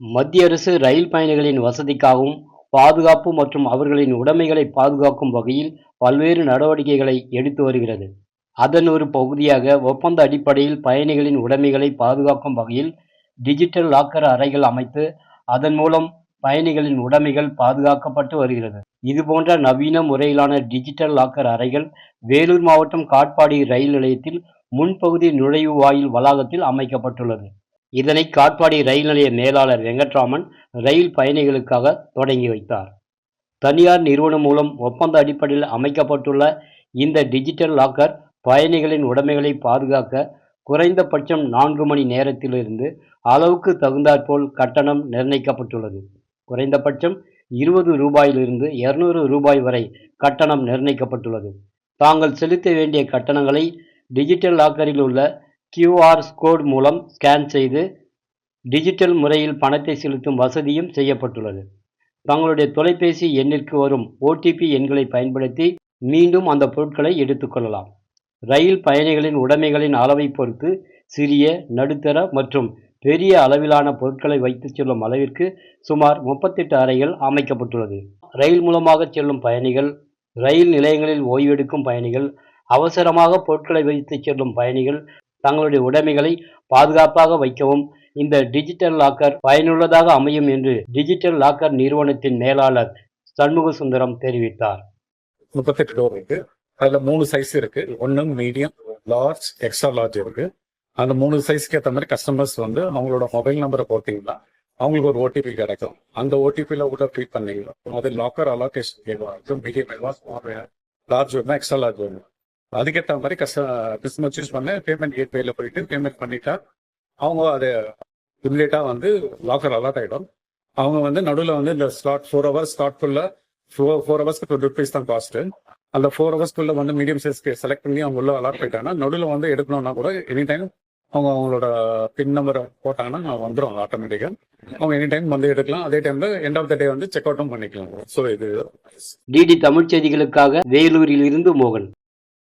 மத்திய அரசு ரயில் பயணிகளின் வசதிக்காகவும் பாதுகாப்பு மற்றும் அவர்களின் உடைமைகளை பாதுகாக்கும் வகையில் பல்வேறு நடவடிக்கைகளை எடுத்து வருகிறது. அதன் ஒரு பகுதியாக ஒப்பந்த அடிப்படையில் பயணிகளின் உடைமைகளை பாதுகாக்கும் வகையில் டிஜிட்டல் லாக்கர் அறைகள் அமைத்து அதன் மூலம் பயணிகளின் உடைமைகள் பாதுகாக்கப்பட்டு வருகிறது. இதுபோன்ற நவீன முறையிலான டிஜிட்டல் லாக்கர் அறைகள் வேலூர் மாவட்டம் காட்பாடி ரயில் நிலையத்தில் முன்பகுதி நுழைவு வாயில் வளாகத்தில் அமைக்கப்பட்டுள்ளது. இதனை காட்பாடி ரயில் நிலைய மேலாளர் வெங்கட்ராமன் ரயில் பயணிகளுக்காக தொடங்கி வைத்தார். தனியார் நிறுவனம் மூலம் ஒப்பந்த அடிப்படையில் அமைக்கப்பட்டுள்ள இந்த டிஜிட்டல் லாக்கர் பயணிகளின் உடைமைகளை பாதுகாக்க குறைந்தபட்சம் நான்கு மணி நேரத்திலிருந்து அளவுக்கு தகுந்தாற்போல் கட்டணம் நிர்ணயிக்கப்பட்டுள்ளது. குறைந்தபட்சம் இருபது ரூபாயிலிருந்து இருநூறு ரூபாய் வரை கட்டணம் நிர்ணயிக்கப்பட்டுள்ளது. தாங்கள் செலுத்த வேண்டிய கட்டணங்களை டிஜிட்டல் லாக்கரில் உள்ள கியூஆர் கோட் மூலம் ஸ்கேன் செய்து டிஜிட்டல் முறையில் பணத்தை செலுத்தும் வசதியும் செய்யப்பட்டுள்ளது. தங்களுடைய தொலைபேசி எண்ணிற்கு வரும் ஓடிபி எண்களை பயன்படுத்தி மீண்டும் அந்த பொருட்களை எடுத்துக்கொள்ளலாம் ரயில் பயணிகளின் உடைமைகளின் அளவை பொறுத்து சிறிய நடுத்தர மற்றும் பெரிய அளவிலான பொருட்களை வைத்துச் செல்லும் அளவிற்கு சுமார் முப்பத்தெட்டு அறைகள் அமைக்கப்பட்டுள்ளது. ரயில் மூலமாக செல்லும் பயணிகள் ரயில் நிலையங்களில் ஓய்வெடுக்கும் பயணிகள் அவசரமாக பொருட்களை வைத்துச் செல்லும் பயணிகள் தங்களுடைய உடைமைகளை பாதுகாப்பாக வைக்கவும் இந்த டிஜிட்டல் லாக்கர் பயனுள்ளதாக அமையும் என்று டிஜிட்டல் லாக்கர் நிறுவனத்தின் மேலாளர் சண்முக சுந்தரம் தெரிவித்தார். முப்பத்தெட்டு டோர் இருக்கு. அதுல மூணு சைஸ் இருக்கு. ஒன்னு மீடியம் லார்ஜ் எக்ஸ்ட்ரா லார்ஜ் இருக்கு. அந்த மூணு சைஸ்க்கு ஏற்ற மாதிரி கஸ்டமர்ஸ் வந்து அவங்களோட மொபைல் நம்பரை போட்டீங்கன்னா அவங்களுக்கு ஒரு ஓடிபி கிடைக்கும். அந்த ஓடிபியில் கூட ஃபீட் பண்ணீங்கன்னா அது லாக்கர் அலோகேஷன் மீடியம் வேணுமா வேணும் லார்ஜ் வேணுமா எக்ஸ்ட்ரா லார்ஜ் வேணும் அதுக்கேற்ற மாதிரி கஸ்ட கஸ்டமர் சூஸ் பண்ண பேமெண்ட் கேட்வேல போயிட்டு பேமெண்ட் பண்ணிட்டா அவங்க அது இம்மிடியட்டாக வந்து லாக்கர் அலாட் ஆகிடும் அவங்க வந்து நடுவில் வந்து இந்த ஸ்லாட் ஃபோர் ஹவர்ஸ் ஸ்லாட்குள்ள ஃபோர் ஃபோர் ஹவர்ஸ்க்கு டுவெண்ட்டி ருபீஸ் தான் காஸ்ட்டு அந்த ஃபோர் ஹவர்ஸ்க்குள்ள வந்து மீடியம் சைஸ்க்கு செலக்ட் பண்ணி அவங்க உள்ள அலாட் போயிட்டாங்கன்னா நடுவில் வந்து எடுக்கணும்னா கூட எனி டைம் அவங்க அவங்களோட பின் நம்பரை போட்டாங்கன்னா வந்துடும் ஆட்டோமேட்டிக்காக அவங்க எனி டைம் வந்து எடுக்கலாம். அதே டைம்ல எண்ட் ஆஃப் த டே வந்து செக் அவுட்டும் பண்ணிக்கலாம். ஸோ இது டிடி தமிழ் செய்திகளுக்காக வேலூரில் இருந்து மோகன்.